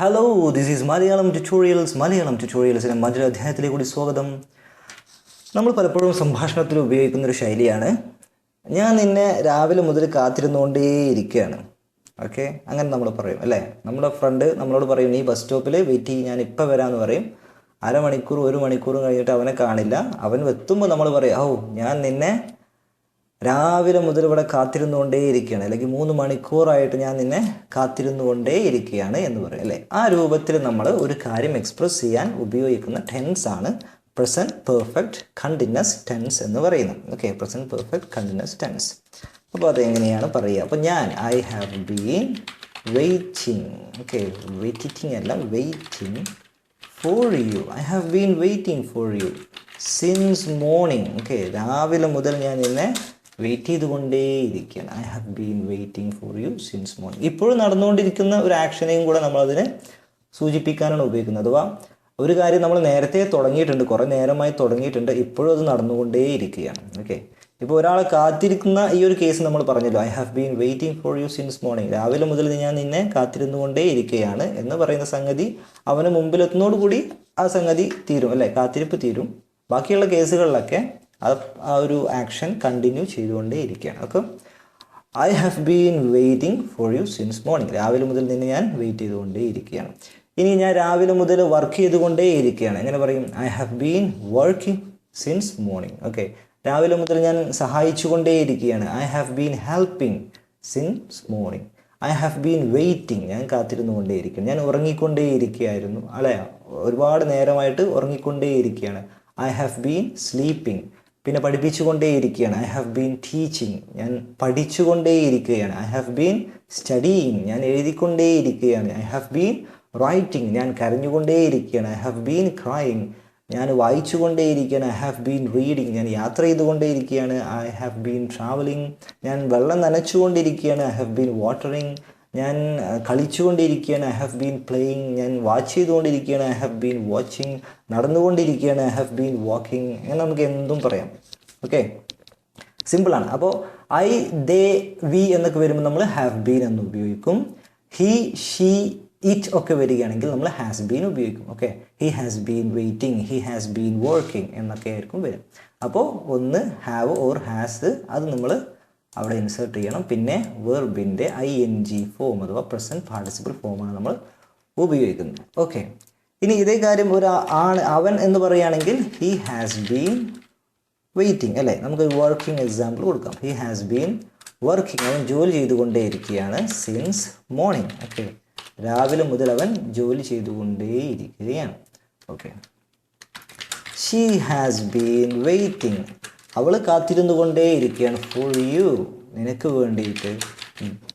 Hello this is Malayalam tutorials Malayalam ട്യൂട്ടോറിയൽസിന്റെ മറ്റൊരു അധ്യായത്തിലേക്ക് കൂടി സ്വാഗതം. നമ്മൾ പലപ്പോഴും സംഭാഷണത്തിൽ ഉപയോഗിക്കുന്ന ഒരു ശൈലിയാണ്. ഞാൻ നിന്നെ രാവിലെ മുതൽ കാത്തിരുന്നുകൊണ്ടേ ഇരിക്കുകയാണ് ഓക്കെ അങ്ങനെ നമ്മൾ പറയും അല്ലേ? നമ്മുടെ ഫ്രണ്ട് നമ്മളോട് പറയും നീ ബസ് സ്റ്റോപ്പിൽ വെയിറ്റ് ചെയ്യും ഞാൻ ഇപ്പം വരാമെന്ന് പറയും. അരമണിക്കൂർ ഒരു മണിക്കൂറും കഴിഞ്ഞിട്ട് അവനെ കാണില്ല. അവൻ എത്തുമ്പോൾ നമ്മൾ പറയും ഓ ഞാൻ നിന്നെ രാവിലെ മുതൽ ഇവിടെ കാത്തിരുന്നുകൊണ്ടേ ഇരിക്കുകയാണ് അല്ലെങ്കിൽ മൂന്ന് മണിക്കൂറായിട്ട് ഞാൻ നിന്നെ കാത്തിരുന്നുകൊണ്ടേ ഇരിക്കുകയാണ് എന്ന് പറയും അല്ലേ? ആ രൂപത്തിൽ നമ്മൾ ഒരു കാര്യം എക്സ്പ്രസ് ചെയ്യാൻ ഉപയോഗിക്കുന്ന ടെൻസ് ആണ്. പ്രസന്റ് പെർഫെക്റ്റ് കണ്ടിന്യൂസ് ടെൻസ് എന്ന് പറയുന്നത്. Okay present perfect continuous tense അപ്പോൾ അതെങ്ങനെയാണ് പറയുക? അപ്പോൾ ഞാൻ I have been waiting okay waiting അല്ല waiting for you I have been waiting for you since morning okay രാവിലെ മുതൽ ഞാൻ നിന്നെ wait ചെയ്തുകൊണ്ടേയിരിക്കുകയാണ്. I have been waiting for you since morning ഇപ്പോഴും നടന്നുകൊണ്ടിരിക്കുന്ന ഒരു ആക്ഷനെയും കൂടെ നമ്മളതിനെ സൂചിപ്പിക്കാനാണ് ഉപയോഗിക്കുന്നത്. അഥവാ ഒരു കാര്യം നമ്മൾ നേരത്തെ തുടങ്ങിയിട്ടുണ്ട് കുറേ നേരമായി തുടങ്ങിയിട്ടുണ്ട് ഇപ്പോഴും അത് നടന്നുകൊണ്ടേയിരിക്കുകയാണ്. ഓക്കെ ഇപ്പോൾ ഒരാളെ കാത്തിരിക്കുന്ന ഈ ഒരു കേസ് നമ്മൾ പറഞ്ഞല്ലോ. I have been waiting for you since morning രാവിലെ മുതൽ ഞാൻ നിന്നെ കാത്തിരുന്നുകൊണ്ടേ ഇരിക്കുകയാണ് എന്ന് പറയുന്ന സംഗതി അവന് മുമ്പിലെത്തുന്നതോടുകൂടി ആ സംഗതി തീരും അല്ലേ? കാത്തിരിപ്പ് തീരും. ബാക്കിയുള്ള കേസുകളിലൊക്കെ ആ ഒരു ആക്ഷൻ കണ്ടിന്യൂ ചെയ്തുകൊണ്ടേ ഇരിക്കുകയാണ്. Okay? I have been waiting for you since morning രാവിലെ മുതൽ നിന്നെ ഞാൻ വെയിറ്റ് ചെയ്തുകൊണ്ടേ ഇരിക്കുകയാണ്. ഇനി ഞാൻ രാവിലെ മുതൽ വർക്ക് ചെയ്തുകൊണ്ടേ ഇരിക്കുകയാണ്. എങ്ങനെ പറയും? I have been working since morning okay? രാവിലെ മുതൽ ഞാൻ സഹായിച്ചുകൊണ്ടേ ഇരിക്കുകയാണ്. I have been helping since morning I have been waiting ഞാൻ കാത്തിരുന്നു കൊണ്ടേയിരിക്കുന്നു ഞാൻ ഉറങ്ങിക്കൊണ്ടേ ഇരിക്കുകയായിരുന്നു. അല്ലേ? ഒരുപാട് നേരമായിട്ട് ഉറങ്ങിക്കൊണ്ടേ ഇരിക്കുകയാണ്. ഐ ഹാവ് ബീൻ സ്ലീപ്പിംഗ് പിന്നെ പഠിപ്പിച്ചുകൊണ്ടേയിരിക്കുകയാണ്. ഐ ഹാവ് ബീൻ ടീച്ചിങ് ഞാൻ പഠിച്ചുകൊണ്ടേയിരിക്കുകയാണ്. ഐ ഹാവ് ബീൻ സ്റ്റഡിയിങ് ഞാൻ എഴുതിക്കൊണ്ടേയിരിക്കുകയാണ്. ഐ ഹാവ് ബീൻ റൈറ്റിംഗ് ഞാൻ കരഞ്ഞുകൊണ്ടേയിരിക്കുകയാണ്. ഐ ഹാവ് ബീൻ ക്രൈയിങ് ഞാൻ വായിച്ചുകൊണ്ടേയിരിക്കുകയാണ്. ഐ ഹാവ് ബീൻ റീഡിങ് ഞാൻ യാത്ര ചെയ്തുകൊണ്ടേയിരിക്കുകയാണ്. ഐ ഹാവ് ബീൻ ട്രാവലിംഗ് ഞാൻ വെള്ളം നനച്ചുകൊണ്ടിരിക്കുകയാണ് ഐ ഹാവ് ബീൻ വാട്ടറിങ് ഞാൻ കളിച്ചുകൊണ്ടിരിക്കുകയാണ്. ഐ ഹാവ് ബീൻ പ്ലേയിങ് ഞാൻ വാച്ച് ചെയ്തുകൊണ്ടിരിക്കുകയാണ്. ഐ ഹാവ് ബീൻ വാച്ചിങ് നടന്നുകൊണ്ടിരിക്കുകയാണ്. ഐ ഹാവ് ബീൻ വാക്കിംഗ് അങ്ങനെ നമുക്ക് എന്തും പറയാം. ഓക്കെ സിമ്പിളാണ് അപ്പോൾ ഐ ദേ വി എന്നൊക്കെ വരുമ്പോൾ നമ്മൾ ഹാവ് ബീൻ എന്ന് ഉപയോഗിക്കും. ഹി ഷീ ഇറ്റ് ഒക്കെ വരികയാണെങ്കിൽ നമ്മൾ ഹാസ് ബീൻ ഉപയോഗിക്കും. Okay he has been waiting he has been working എന്നൊക്കെ ആയിരിക്കും വരും. അപ്പോൾ ഒന്ന് ഹാവ് ഓർ ഹാസ് അത് നമ്മൾ അവിടെ ഇൻസേർട്ട് ചെയ്യണം. പിന്നെ വെർബിന്റെ ഐ എൻ ജി ഫോം അഥവാ പ്രസന്റ് പാർട്ടിസിപ്പിൾ ഫോമാണ് നമ്മൾ ഉപയോഗിക്കുന്നത്. ഓക്കെ ഇനി ഇതേ കാര്യം ഒരു ആണ് അവൻ എന്ന് പറയുകയാണെങ്കിൽ ഹി ഹാസ് ബീൻ വെയിറ്റിംഗ് അല്ലേ? നമുക്ക് വർക്കിംഗ് എക്സാമ്പിൾ കൊടുക്കാം. ഹി ഹാസ് ബീൻ വർക്കിംഗ് അവൻ ജോലി ചെയ്തുകൊണ്ടേയിരിക്കുകയാണ് സിൻസ് മോർണിംഗ് ഓക്കെ രാവിലെ മുതൽ അവൻ ജോലി ചെയ്തുകൊണ്ടേയിരിക്കുകയാണ്. Okay she has been waiting അവൾ കാത്തിരുന്നു കൊണ്ടേയിരിക്കുകയാണ് ഫോർ യു നിനക്ക് വേണ്ടിയിട്ട്.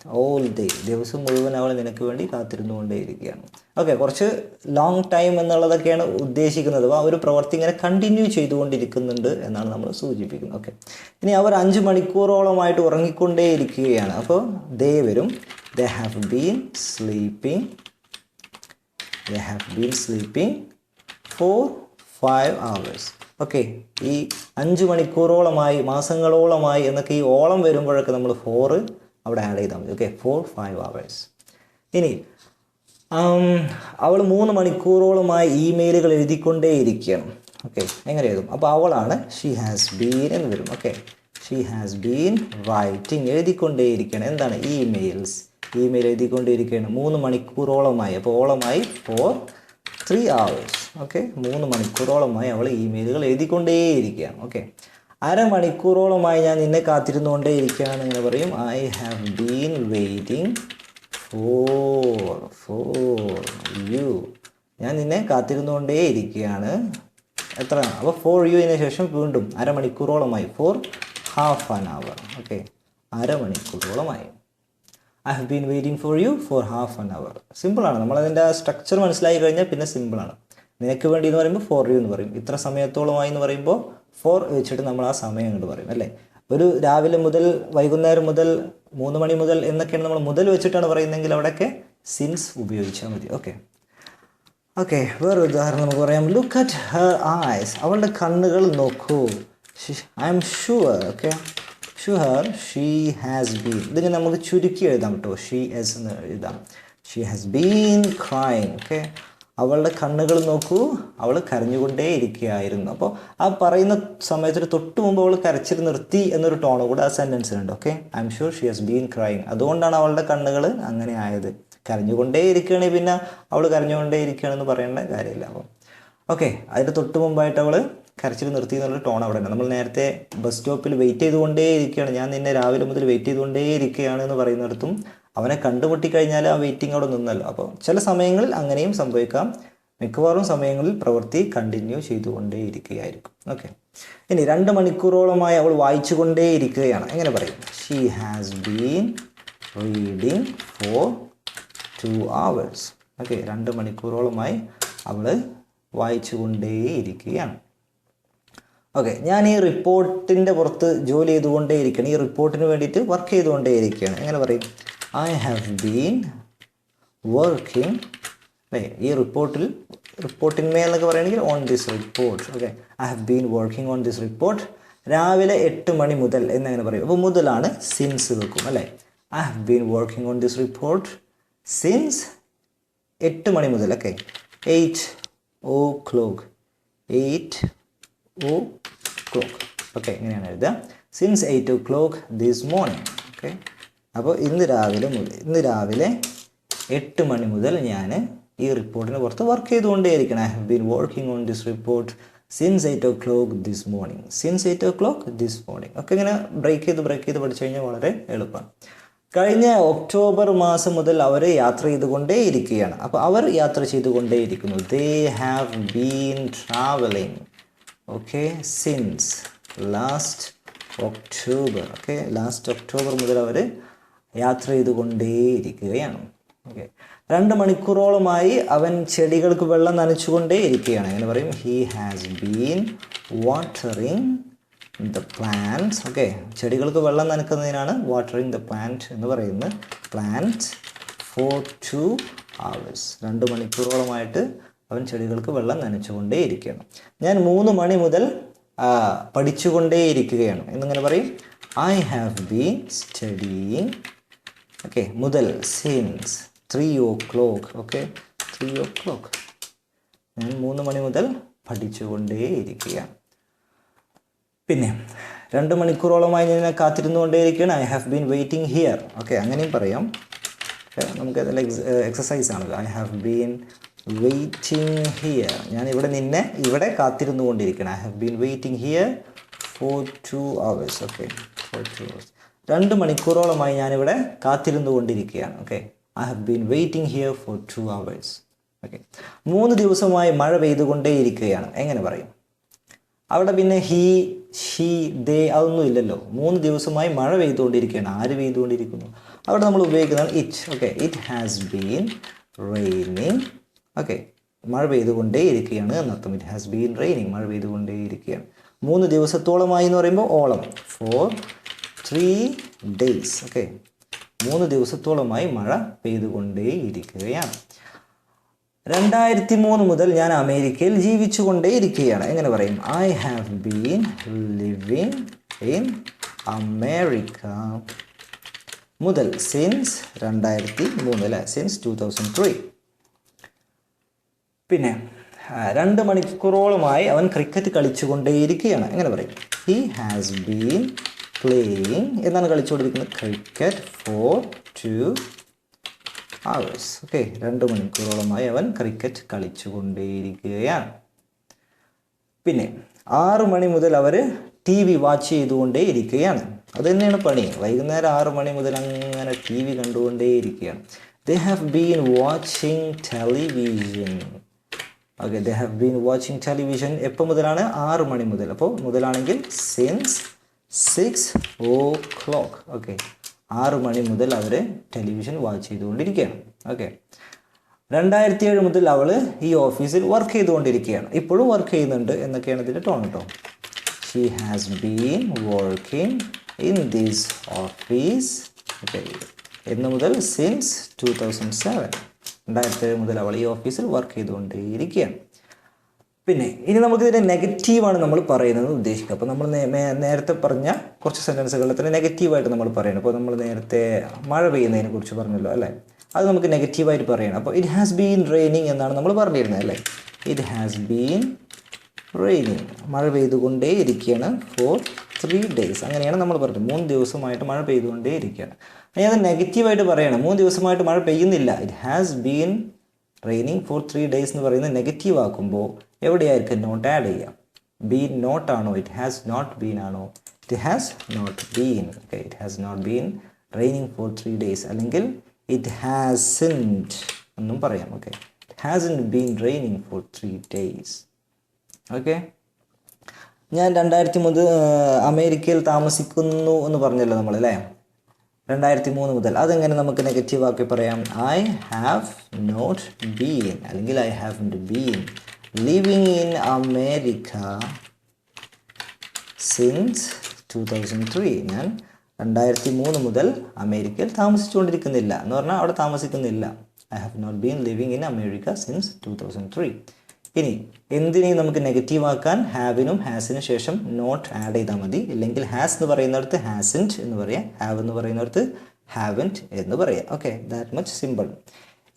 ഓൾ ഡേ ദിവസം മുഴുവൻ അവൾ നിനക്ക് വേണ്ടി കാത്തിരുന്നു കൊണ്ടേയിരിക്കുകയാണ് ഓക്കെ കുറച്ച് ലോങ് ടൈം എന്നുള്ളതൊക്കെയാണ് ഉദ്ദേശിക്കുന്നത്. ആ ഒരു പ്രവൃത്തി ഇങ്ങനെ കണ്ടിന്യൂ ചെയ്തുകൊണ്ടിരിക്കുന്നുണ്ട് എന്നാണ് നമ്മൾ സൂചിപ്പിക്കുന്നത്. ഓക്കെ ഇനി അവർ അഞ്ച് മണിക്കൂറോളമായിട്ട് ഉറങ്ങിക്കൊണ്ടേ ഇരിക്കുകയാണ്. അപ്പോൾ ദേ വരും. They have been sleeping they have been sleeping for five hours. Okay ഈ അഞ്ച് മണിക്കൂറോളമായി മാസങ്ങളോളമായി എന്നൊക്കെ ഈ ഓളം വരുമ്പോഴൊക്കെ നമ്മൾ ഫോറ് അവിടെ ആഡ് ചെയ്താൽ മതി. ഓക്കെ ഫോർ ഫൈവ് അവേഴ്സ് ഇനി അവൾ മൂന്ന് മണിക്കൂറോളമായി ഇമെയിലുകൾ എഴുതിക്കൊണ്ടേയിരിക്കണം ഓക്കെ എങ്ങനെ എഴുതും? അപ്പോൾ അവളാണ് ഷീ ഹാസ് ബീൻ എന്ന് വരും okay she has been writing എഴുതിക്കൊണ്ടേയിരിക്കണം എന്താണ്? ഇമെയിൽസ് ഇമെയിൽ എഴുതിക്കൊണ്ടേയിരിക്കുകയാണ്. മൂന്ന് മണിക്കൂറോളമായി. അപ്പോൾ ഓളമായി ഫോർ ത്രീ hours. ഓക്കെ മൂന്ന് മണിക്കൂറോളമായി അവൾ ഇമെയിലുകൾ എഴുതിക്കൊണ്ടേയിരിക്കുകയാണ്. ഓക്കെ അരമണിക്കൂറോളമായി ഞാൻ നിന്നെ കാത്തിരുന്നുകൊണ്ടേ ഇരിക്കുകയാണ് ഇങ്ങനെ പറയും. I have been waiting for for you ഞാൻ നിന്നെ കാത്തിരുന്നുകൊണ്ടേ ഇരിക്കുകയാണ് എത്ര അപ്പോൾ ഫോർ യുവിന് ശേഷം വീണ്ടും അരമണിക്കൂറോളമായി. For half an hour okay അരമണിക്കൂറോളമായി. I have been waiting for you for half an hour സിമ്പിളാണ് നമ്മളതിന്റെ സ്ട്രക്ചർ മനസ്സിലായി കഴിഞ്ഞാൽ പിന്നെ സിമ്പിളാണ് നിനക്ക് വേണ്ടി എന്ന് പറയുമ്പോൾ ഫോർ യു എന്ന് പറയും. ഇത്ര സമയത്തോളമായി എന്ന് പറയുമ്പോൾ ഫോർ വെച്ചിട്ട് നമ്മൾ ആ സമയം അങ്ങോട്ട് പറയും അല്ലേ? ഒരു രാവിലെ മുതൽ വൈകുന്നേരം മുതൽ മൂന്ന് മണി മുതൽ എന്നൊക്കെയാണ് നമ്മൾ മുതൽ വെച്ചിട്ടാണ് പറയുന്നതെങ്കിൽ അവിടെയൊക്കെ സിൻസ് ഉപയോഗിച്ചാൽ മതി. ഓക്കെ ഓക്കെ വേറൊരു ഉദാഹരണം നമുക്ക് പറയാം. ലുക്ക് അറ്റ് ഹർ ഐസ് അവളുടെ കണ്ണുകൾ നോക്കൂ. I'm sure okay sure she has been ഇതിങ്ങനെ നമുക്ക് ചുരുക്കി എഴുതാം കേട്ടോ ഷീ എസ് എന്ന് എഴുതാം. She has been crying okay അവളുടെ കണ്ണുകൾ നോക്കൂ. അവൾ കരഞ്ഞുകൊണ്ടേ ഇരിക്കുകയായിരുന്നു അപ്പോൾ ആ പറയുന്ന സമയത്തിന് തൊട്ട് മുമ്പ് അവൾ കരച്ചിൽ നിർത്തി എന്നൊരു ടോൺ കൂടെ ആ സെന്റൻസിലുണ്ട് okay I'm sure she has been crying അതുകൊണ്ടാണ് അവളുടെ കണ്ണുകൾ അങ്ങനെ ആയത്. കരഞ്ഞുകൊണ്ടേ ഇരിക്കുകയാണെങ്കിൽ പിന്നെ അവൾ കരഞ്ഞുകൊണ്ടേ ഇരിക്കുകയാണെന്ന് പറയേണ്ട കാര്യമില്ല. അപ്പം ഓക്കെ അതിന്റെ തൊട്ട് മുമ്പായിട്ട് അവൾ കരച്ചിൽ നിർത്തി എന്നുള്ള ടോൺ അവിടെ ഉണ്ട്. നമ്മൾ നേരത്തെ ബസ് സ്റ്റോപ്പിൽ വെയിറ്റ് ചെയ്തുകൊണ്ടേ ഇരിക്കുകയാണ് ഞാൻ നിന്നെ രാവിലെ മുതൽ വെയിറ്റ് ചെയ്തുകൊണ്ടേ ഇരിക്കുകയാണ് എന്ന് പറയുന്നിടത്തും അവനെ കണ്ടുമുട്ടി കഴിഞ്ഞാൽ ആ വെയിറ്റിംഗ് അവിടെ നിന്നല്ലോ. അപ്പോൾ ചില സമയങ്ങളിൽ അങ്ങനെയും സംഭവിക്കാം. മിക്കവാറും സമയങ്ങളിൽ പ്രവൃത്തി കണ്ടിന്യൂ ചെയ്തുകൊണ്ടേ ഇരിക്കുകയായിരിക്കും ഓക്കെ ഇനി രണ്ട് മണിക്കൂറോളമായി അവൾ വായിച്ചുകൊണ്ടേ ഇരിക്കുകയാണ് എങ്ങനെ പറയും? She has been reading for two hours okay രണ്ട് മണിക്കൂറോളമായി അവൾ വായിച്ചുകൊണ്ടേ ഇരിക്കുകയാണ് ഓക്കെ ഞാൻ ഈ റിപ്പോർട്ടിന്റെ പുറത്ത് ജോലി ചെയ്തുകൊണ്ടേ ഇരിക്കുകയാണ് ഈ റിപ്പോർട്ടിന് വേണ്ടിയിട്ട് വർക്ക് ചെയ്തുകൊണ്ടേ ഇരിക്കുകയാണ് എങ്ങനെ പറയും? ഐ ഹാവ് ബീൻ വർക്കിംഗ് അല്ലേ ഈ റിപ്പോർട്ടിൽ റിപ്പോർട്ടിന്മേൽ എന്നൊക്കെ പറയുകയാണെങ്കിൽ on this report okay I have been working on this report രാവിലെ എട്ട് മണി മുതൽ എന്നങ്ങനെ പറയും. അപ്പോൾ മുതലാണ് സിൻസ് വെക്കും അല്ലേ? I have been working on this report since എട്ട് മണി മുതൽ okay eight o'clock eight o'clock okay ഇങ്ങനെയാണ് എഴുതുക. Since eight o'clock this morning okay അപ്പോൾ ഇന്ന് രാവിലെ ഇന്ന് രാവിലെ എട്ട് മണി മുതൽ ഞാൻ ഈ റിപ്പോർട്ടിന് പുറത്ത് work ചെയ്തുകൊണ്ടേയിരിക്കണം. I have been working on this report since eight o'clock this morning since eight o'clock this morning ഒക്കെ ഇങ്ങനെ ബ്രേക്ക് ചെയ്ത് ബ്രേക്ക് ചെയ്ത് പഠിച്ചു കഴിഞ്ഞാൽ വളരെ എളുപ്പമാണ്. കഴിഞ്ഞ ഒക്ടോബർ മാസം മുതൽ അവർ യാത്ര ചെയ്തുകൊണ്ടേ ഇരിക്കുകയാണ് അപ്പോൾ അവർ യാത്ര ചെയ്തുകൊണ്ടേ ഇരിക്കുന്നു they have been travelling okay since last October okay last October മുതൽ അവർ യാത്ര ചെയ്തുകൊണ്ടേയിരിക്കുകയാണ്. ഓക്കെ രണ്ട് മണിക്കൂറോളമായി അവൻ ചെടികൾക്ക് വെള്ളം നനച്ചുകൊണ്ടേ ഇരിക്കുകയാണ് അങ്ങനെ പറയും? He has been watering the plants okay ചെടികൾക്ക് വെള്ളം നനക്കുന്നതിനാണ് വാട്ടറിങ് ദ പ്ലാന്റ് എന്ന് പറയുന്നത്. പ്ലാന്റ് ഫോർ ടു അവേഴ്സ് രണ്ട് മണിക്കൂറോളമായിട്ട് അവൻ ചെടികൾക്ക് വെള്ളം നനച്ചുകൊണ്ടേ ഇരിക്കുകയാണ് ഞാൻ മൂന്ന് മണി മുതൽ ആ, പഠിച്ചുകൊണ്ടേ ഇരിക്കുകയാണ് എന്നിങ്ങനെ പറയും? I have been studying okay മുതൽ since three o'clock okay three o'clock ഞാൻ മൂന്ന് മണി മുതൽ പഠിച്ചുകൊണ്ടേ പിന്നെ രണ്ട് മണിക്കൂറോളമായി ഞാൻ കാത്തിരുന്നു കൊണ്ടേയിരിക്കുകയാണ് I have been waiting here okay അങ്ങനെയും പറയാം. നമുക്ക് അതിൽ എക്സസൈസ് ആണല്ലോ. I have been waiting here ഞാൻ ഇവിടെ നിന്നെ ഇവിടെ കാത്തിരുന്നു കൊണ്ടിരിക്കണം I have been waiting here for two hours okay for two hours രണ്ട് മണിക്കൂറോളമായി ഞാനിവിടെ കാത്തിരുന്നു കൊണ്ടിരിക്കുകയാണ് okay I have been waiting here for two hours okay മൂന്ന് ദിവസമായി മഴ പെയ്തുകൊണ്ടേയിരിക്കുകയാണ്. എങ്ങനെ പറയും? അവിടെ പിന്നെ ഹീ ഷീ ദേ അതൊന്നും ഇല്ലല്ലോ. മൂന്ന് ദിവസമായി മഴ പെയ്തുകൊണ്ടിരിക്കുകയാണ്. ആര് പെയ്തുകൊണ്ടിരിക്കുന്നു? അവിടെ നമ്മൾ ഉപയോഗിക്കുന്നതാണ് it okay it has been raining okay മഴ പെയ്തുകൊണ്ടേ ഇരിക്കുകയാണ് എന്നർത്ഥം ഇറ്റ് ഹാസ് ബീൻ റെയിനിങ് മഴ പെയ്തുകൊണ്ടേ ഇരിക്കുകയാണ് മൂന്ന് ദിവസത്തോളമായി എന്ന് പറയുമ്പോൾ ഓളം. ഫോർ ത്രീ ഡേയ്സ് ഓക്കെ മൂന്ന് ദിവസത്തോളമായി മഴ പെയ്തുകൊണ്ടേയിരിക്കുകയാണ്. രണ്ടായിരത്തി മൂന്ന് മുതൽ ഞാൻ അമേരിക്കയിൽ ജീവിച്ചു ഇരിക്കുകയാണ് എങ്ങനെ പറയും? I have been living in America മുതൽ സിൻസ് രണ്ടായിരത്തി മൂന്ന് അല്ലേ? സിൻസ് ടു തൗസൻഡ് ത്രീ പിന്നെ രണ്ട് മണിക്കൂറോളമായി അവൻ ക്രിക്കറ്റ് കളിച്ചുകൊണ്ടേയിരിക്കുകയാണ്. എങ്ങനെ പറയും? ഹി ഹാസ് ബീൻ പ്ലേയിങ് എന്നാണ് കളിച്ചുകൊണ്ടിരിക്കുന്നത്. Cricket for two hours okay രണ്ട് മണിക്കൂറോളമായി അവൻ ക്രിക്കറ്റ് കളിച്ചുകൊണ്ടേയിരിക്കുകയാണ്. പിന്നെ ആറ് മണി മുതൽ അവർ ടി വി വാച്ച് ചെയ്തുകൊണ്ടേ ഇരിക്കുകയാണ് അത് തന്നെയാണ് പണി. വൈകുന്നേരം ആറ് മണി മുതൽ അങ്ങനെ ടി വി കണ്ടുകൊണ്ടേ ഇരിക്കുകയാണ് they have been watching television okay they have been watching television എപ്പോൾ മുതലാണ്? ആറ് മണി മുതൽ. അപ്പോൾ മുതലാണെങ്കിൽ since six o'clock okay ആറ് മണി മുതൽ അവർ ടെലിവിഷൻ വാച്ച് ചെയ്തുകൊണ്ടിരിക്കുകയാണ്. ഓക്കെ രണ്ടായിരത്തി ഏഴ് മുതൽ അവൾ ഈ ഓഫീസിൽ വർക്ക് ചെയ്തുകൊണ്ടിരിക്കുകയാണ്. ഇപ്പോഴും വർക്ക് ചെയ്യുന്നുണ്ട് എന്നൊക്കെയാണ് ഇതിന്റെ ടോൺ കേട്ടോ she has been working in these office എന്ന് മുതൽ സിൻസ് ടു തൗസൻഡ് സെവൻ രണ്ടായിരത്തി ഏഴ് മുതൽ അവൾ ഈ ഓഫീസിൽ വർക്ക് ചെയ്തുകൊണ്ടേയിരിക്കുകയാണ് പിന്നെ ഇനി നമുക്കിതിന്റെ നെഗറ്റീവാണ് നമ്മൾ പറയുന്നത് ഉദ്ദേശിക്കുക അപ്പോൾ നമ്മൾ നേരത്തെ പറഞ്ഞ കുറച്ച് സെന്റൻസുകളിൽ തന്നെ നെഗറ്റീവായിട്ട് നമ്മൾ പറയുന്നത് അപ്പോൾ നമ്മൾ നേരത്തെ മഴ പെയ്യുന്നതിനെ കുറിച്ച് പറഞ്ഞല്ലോ അല്ലേ? അത് നമുക്ക് നെഗറ്റീവായിട്ട് പറയണം. അപ്പോൾ ഇറ്റ് ഹാസ് ബീൻ റെയിനിങ് എന്നാണ് നമ്മൾ പറഞ്ഞിരുന്നത് അല്ലേ? ഇറ്റ് ഹാസ് ബീൻ റെയിനിങ് മഴ പെയ്തുകൊണ്ടേ ഇരിക്കുകയാണ് ഫോർ ത്രീ ഡേയ്സ് അങ്ങനെയാണ് നമ്മൾ പറഞ്ഞത്. മൂന്ന് ദിവസമായിട്ട് മഴ പെയ്തുകൊണ്ടേ ഇരിക്കുകയാണ് ഇനി അത് നെഗറ്റീവായിട്ട് പറയണം. മൂന്ന് ദിവസമായിട്ട് മഴ പെയ്യുന്നില്ല. It has been raining for three days എന്ന് പറയുന്നത് നെഗറ്റീവ് ആക്കുമ്പോൾ എവിടെയായിരിക്കും നോട്ട് ആഡ് ചെയ്യാം? ബീൻ നോട്ട് ആണോ? ഇറ്റ് ഹാസ് നോട്ട് ബീൻ ആണോ? It has not been okay it has not been raining for three days അല്ലെങ്കിൽ ഇറ്റ് ഹാസിന്റ് എന്നും പറയാം. Okay it in been raining for three days okay ഞാൻ രണ്ടായിരത്തി മുതൽ അമേരിക്കയിൽ താമസിക്കുന്നു എന്ന് പറഞ്ഞല്ലോ നമ്മൾ അല്ലേ? രണ്ടായിരത്തി മൂന്ന് മുതൽ. അതെങ്ങനെ നമുക്ക് നെഗറ്റീവ് ആക്കി പറയാം? ഐ ഹാവ് നോട്ട് ബീൻ അല്ലെങ്കിൽ I have been living in America since two thousand three ഞാൻ രണ്ടായിരത്തി മൂന്ന് മുതൽ അമേരിക്കയിൽ താമസിച്ചുകൊണ്ടിരിക്കുന്നില്ല. എന്ന് പറഞ്ഞാൽ അവിടെ താമസിക്കുന്നില്ല. I have not been living in America since two thousand three ഇനി എന്തിനേയും നമുക്ക് നെഗറ്റീവ് ആക്കാൻ ഹാവിനും ഹാസിനും ശേഷം നോട്ട് ആഡ് ചെയ്താൽ മതി. ഇല്ലെങ്കിൽ ഹാസ് എന്ന് പറയുന്നിടത്ത് ഹാസിന്റ് എന്ന് പറയാം. ഹാവ് എന്ന് പറയുന്നിടത്ത് ഹാവന്റ് എന്ന് പറയാം. ഓക്കെ ദാറ്റ് മച്ച് സിമ്പിൾ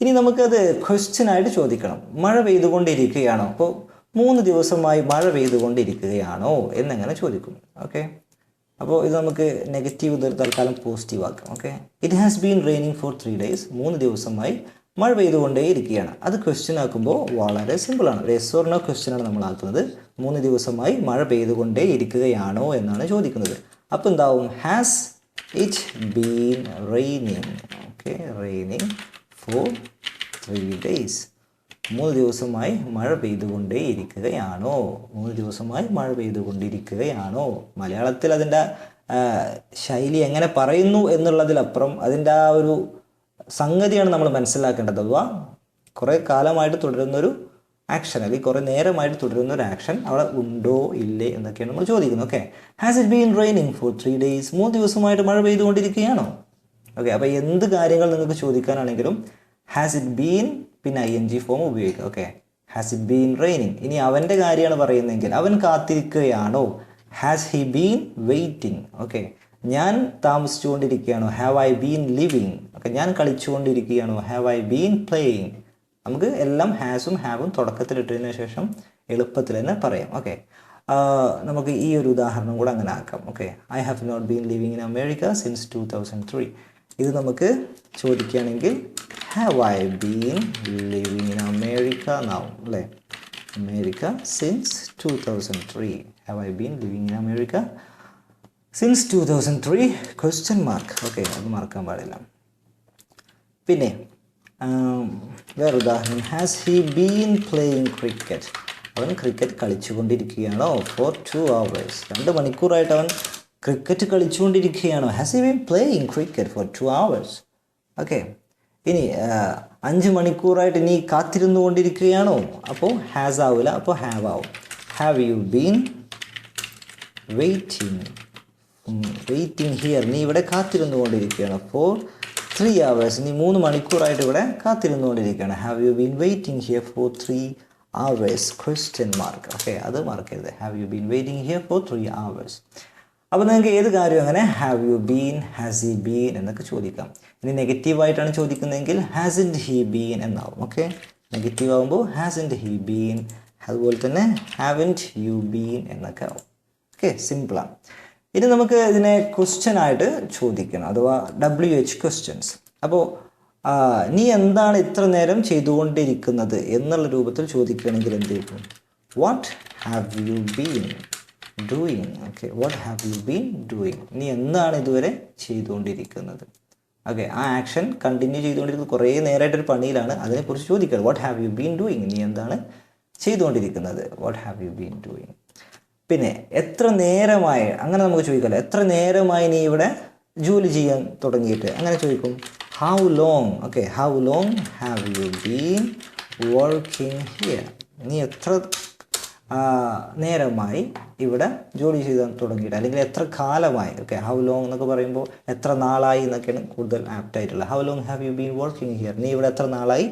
ഇനി നമുക്കത് ക്വസ്റ്റ്യൻ ആയിട്ട് ചോദിക്കണം. മഴ പെയ്തുകൊണ്ടിരിക്കുകയാണോ? അപ്പോൾ മൂന്ന് ദിവസമായി മഴ പെയ്തുകൊണ്ടിരിക്കുകയാണോ എന്നങ്ങനെ ചോദിക്കും. ഓക്കെ അപ്പോൾ ഇത് നമുക്ക് നെഗറ്റീവ് തീർത്താൽക്കാലം തൽക്കാലം പോസിറ്റീവ് ആക്കാം. Okay it has been raining for three days മൂന്ന് ദിവസമായി മഴ പെയ്തുകൊണ്ടേ ഇരിക്കുകയാണ് അത് ക്വസ്റ്റ്യൻ ആക്കുമ്പോൾ വളരെ സിമ്പിളാണ് ക്വസ്റ്റ്യനാണ് ആണ് നമ്മൾ ആക്കുന്നത്. മൂന്ന് ദിവസമായി മഴ പെയ്തുകൊണ്ടേ ഇരിക്കുകയാണോ എന്നാണ് ചോദിക്കുന്നത്. അപ്പോൾ എന്താവും? Has it been raining okay raining for three days മൂന്ന് ദിവസമായി മഴ പെയ്തുകൊണ്ടേ ഇരിക്കുകയാണോ മൂന്ന് ദിവസമായി മഴ പെയ്തുകൊണ്ടിരിക്കുകയാണോ? മലയാളത്തിൽ അതിന്റെ ശൈലി എങ്ങനെ പറയുന്നു എന്നുള്ളതിലപ്പുറം അതിന്റെ ആ ഒരു സംഗതിയാണ് നമ്മൾ മനസ്സിലാക്കേണ്ടത്. അഥവാ കുറേ കാലമായിട്ട് തുടരുന്നൊരു ആക്ഷൻ അല്ലെങ്കിൽ കുറേ നേരമായിട്ട് തുടരുന്ന ഒരു ആക്ഷൻ അവിടെ ഉണ്ടോ ഇല്ലേ എന്നൊക്കെയാണ് നമ്മൾ ചോദിക്കുന്നത്. Okay has it been raining for three days മൂന്ന് ദിവസമായിട്ട് മഴ പെയ്തുകൊണ്ടിരിക്കുകയാണോ? ഓക്കെ അപ്പോൾ എന്ത് കാര്യങ്ങൾ നിങ്ങൾക്ക് ചോദിക്കാനാണെങ്കിലും ഹാസ് ഇറ്റ് ബീൻ പിന്നെ ഐ എൻ ജി ഫോം ഉപയോഗിക്കുക. Okay has it been raining ഇനി അവന്റെ കാര്യമാണ് പറയുന്നതെങ്കിൽ അവൻ കാത്തിരിക്കുകയാണോ? Has he been waiting okay ഞാൻ താമസിച്ചുകൊണ്ടിരിക്കുകയാണോ? Have I been living okay ഞാൻ കളിച്ചുകൊണ്ടിരിക്കുകയാണോ? ഹാവ് ഐ ബീൻ പ്ലേയിങ് നമുക്ക് എല്ലാം ഹാസും ഹാവും തുടക്കത്തിലിട്ടതിന് ശേഷം എളുപ്പത്തിൽ തന്നെ പറയാം. ഓക്കെ നമുക്ക് ഈ ഒരു ഉദാഹരണം കൂടെ അങ്ങനെ ആക്കാം. Okay I have not been living in America since two thousand three ഇത് നമുക്ക് ചോദിക്കുകയാണെങ്കിൽ have I been living in America എന്നാവും അല്ലേ? America since two thousand three have I been living in America since two thousand three question mark okay അത് മറക്കാൻ പാടില്ല. പിന്നെ വേറെ ഉദാഹരണം has he been playing cricket അവൻ ക്രിക്കറ്റ് കളിച്ചുകൊണ്ടിരിക്കുകയാണോ? ഫോർ ടു അവേഴ്സ് രണ്ട് മണിക്കൂറായിട്ട് അവൻ cricket കളിച്ചുകൊണ്ടിരിക്കുകയാണോ? Has he been playing cricket for two hours okay ഇനി അഞ്ച് മണിക്കൂറായിട്ട് നീ കാത്തിരുന്നു കൊണ്ടിരിക്കുകയാണോ അപ്പോൾ ഹാസ് ആവില്ല അപ്പോൾ ഹാവ് ആവും. Have you been waiting waiting here നീ ഇവിടെ കാത്തിരുന്നു കൊണ്ടിരിക്കുകയാണ് അപ്പോൾ ത്രീ അവേഴ്സ് നീ മൂന്ന് മണിക്കൂറായിട്ട് ഇവിടെ കാത്തിരുന്നു കൊണ്ടിരിക്കുകയാണ് have you been waiting here for three hours question mark okay അത് മാർക്കരുത് have you been waiting here for three hours അപ്പോൾ നിങ്ങൾക്ക് ഏത് കാര്യം അങ്ങനെ? Have you been has he been എന്നൊക്കെ ചോദിക്കാം. ഇനി നെഗറ്റീവായിട്ടാണ് ചോദിക്കുന്നതെങ്കിൽ ഹാസ് ഇൻ ഹി ബീൻ എന്നാവും. ഓക്കെ നെഗറ്റീവ് ആകുമ്പോൾ ഹാസ് ഇൻ ഹി ബീൻ അതുപോലെ തന്നെ ഹാവ് ഇൻ യു ബീൻ എന്നൊക്കെ ആവും. ഓക്കെ സിമ്പിളാണ് ഇനി നമുക്ക് ഇതിനെ ക്വസ്റ്റ്യൻ ആയിട്ട് ചോദിക്കണം അഥവാ ഡബ്ല്യു എച്ച് ക്വസ്റ്റ്യൻസ് അപ്പോൾ നീ എന്താണ് ഇത്ര നേരം ചെയ്തുകൊണ്ടിരിക്കുന്നത് എന്നുള്ള രൂപത്തിൽ ചോദിക്കുകയാണെങ്കിൽ എന്ത് ചെയ്യും what have you been doing okay what have you been doing നീ എന്താണ് ഇതുവരെ ചെയ്തുകൊണ്ടിരിക്കുന്നത്? ഓക്കെ ആ ആക്ഷൻ കണ്ടിന്യൂ ചെയ്തുകൊണ്ടിരിക്കുന്നത് കുറേ നേരമായിട്ടൊരു പണിയിലാണ്. അതിനെക്കുറിച്ച് ചോദിക്കുക what have you been doing നീ എന്താണ് ചെയ്തുകൊണ്ടിരിക്കുന്നത്? What have you been doing പിന്നെ എത്ര നേരമായി അങ്ങനെ നമുക്ക് ചോദിക്കാമല്ലോ എത്ര നേരമായി നീ ഇവിടെ ജോലി ചെയ്യാൻ തുടങ്ങിയിട്ട്? അങ്ങനെ ചോദിക്കും. How long okay how long have you been working here നീ എത്ര നേരമായി ഇവിടെ ജോലി ചെയ്താൽ തുടങ്ങിയിട്ട്? അല്ലെങ്കിൽ എത്ര കാലമായി? ഓക്കെ ഹൗ ലോങ് എന്നൊക്കെ പറയുമ്പോൾ എത്ര നാളായി എന്നൊക്കെയാണ് കൂടുതൽ ആപ്റ്റായിട്ടുള്ളത് how long have you been working here നീ ഇവിടെ എത്ര നാളായി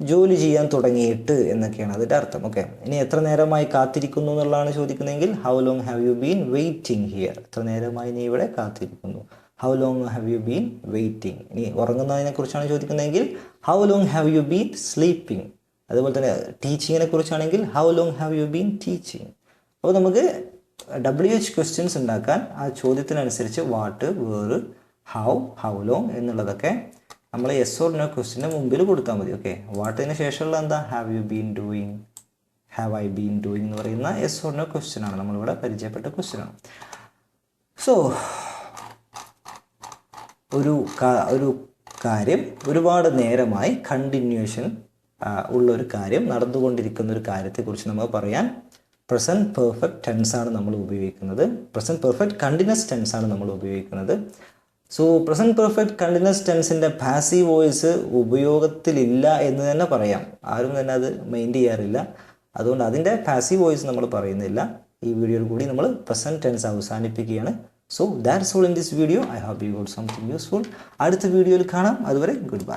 ജോലി ചെയ്യാൻ തുടങ്ങിയിട്ട് എന്നൊക്കെയാണ് അതിന്റെ അർത്ഥം. ഓക്കെ ഇനി എത്ര നേരമായി കാത്തിരിക്കുന്നു എന്നുള്ളതാണ് ചോദിക്കുന്നതെങ്കിൽ how long have you been waiting here എത്ര നേരമായി നീ ഇവിടെ കാത്തിരിക്കുന്നു? How long have you been waiting ഇനി ഉറങ്ങുന്നതിനെ കുറിച്ചാണ് ചോദിക്കുന്നതെങ്കിൽ how long have you been sleeping അതുപോലെ തന്നെ ടീച്ചിങ്ങിനെ കുറിച്ചാണെങ്കിൽ how long have you been teaching അപ്പോൾ നമുക്ക് ഡബ്ല്യു എച്ച് ക്വസ്റ്റ്യൻസ് ഉണ്ടാക്കാൻ ആ ചോദ്യത്തിനനുസരിച്ച് വാട്ട് വേറ് ഹൗ ഹൗ ലോങ് എന്നുള്ളതൊക്കെ നമ്മൾ എസ് ഓർ നോ ക്വസ്റ്റിന്റെ മുമ്പിൽ കൊടുത്താൽ മതി ഓക്കെ വാട്ടിന് ശേഷമുള്ള എന്താ? Have you been doing have I been doing എന്ന് പറയുന്ന എസ് ഓർ നോ ക്വസ്റ്റ്യൻ ആണ്. നമ്മളിവിടെ പരിചയപ്പെട്ട ക്വസ്റ്റ്യൻ ആണ്. സോ ഒരു ഒരു കാര്യം ഒരുപാട് നേരമായി കണ്ടിന്യൂഷൻ ഉള്ള ഒരു കാര്യം നടന്നുകൊണ്ടിരിക്കുന്ന ഒരു കാര്യത്തെക്കുറിച്ച് നമ്മൾ പറയാൻ പ്രസന്റ് പെർഫെക്റ്റ് ടെൻസാണ് നമ്മൾ ഉപയോഗിക്കുന്നത്. പ്രസന്റ് പെർഫെക്റ്റ് കണ്ടിന്യൂസ് ടെൻസാണ് നമ്മൾ ഉപയോഗിക്കുന്നത്. സോ പ്രസന്റ് പെർഫെക്റ്റ് കണ്ടിന്യൂസ് ടെൻസിന്റെ പാസീവ് വോയിസ് ഉപയോഗത്തിലില്ല എന്ന് തന്നെ പറയാം. ആരും തന്നെ അത് മൈൻഡ് ചെയ്യാറില്ല. അതുകൊണ്ട് അതിന്റെ പാസീവ് വോയിസ് നമ്മൾ പറയുന്നില്ല. ഈ വീഡിയോയിൽ കൂടി നമ്മൾ പ്രസന്റ് ടെൻസ് അവസാനിപ്പിക്കുകയാണ്. So that's all in this video I have you got something useful അടുത്ത വീഡിയോയിൽ കാണാം. അതുവരെ ഗുഡ് ബൈ